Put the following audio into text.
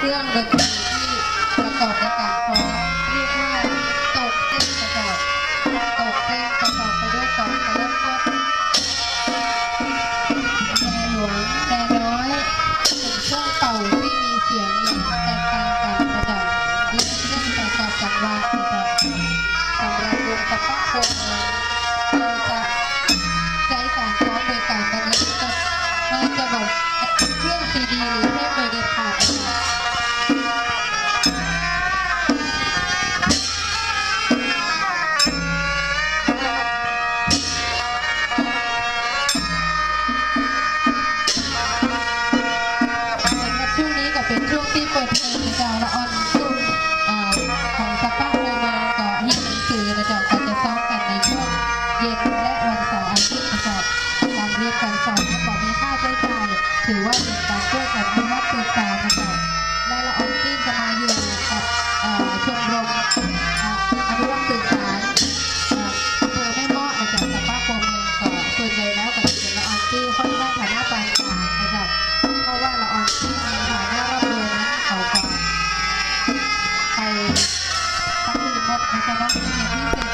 เครื่องดนตรีที่ประกอบในการฟ้อนเรียกว่าตกเต้นประกอบตกเต้นประกอบไปด้วยกองกระเริ่มต้นแตรหลวงแตรน้อยเป็นเครื่องเป่าที่มีเสียงอย่างแตกต่างกันประดับและเครื่องประกอบจังหวะประดับสำหรับวงตะปักโคงเราจะใช้การฟ้อนโดยการบรรเลงสดเราจะบอกเครื่องซีดีหรือ ปิดเพลงนะเจ้ละออนชุของสป้าโฮมาเกาะหินคือนะจกจะซ้อมกันในช่วงเย็นและวันเสาร์อาทิตย์นะจ้การเรียนการสอนและบอกมีค่าใจถือว่าเป็นการช่วยกันอนุรัสืบสานนะจ้และละออนที่จะมาอยู่กับชมรมอนุรัสืบสานอำเภอแม่เมาะนะจ้สป้าโฮมาเกาะส่วนใหญ่แล้วกับละออนที่ค่อนข้าฐานะปานกลางนะจ้เพราะว่าละออนที่ 本当に。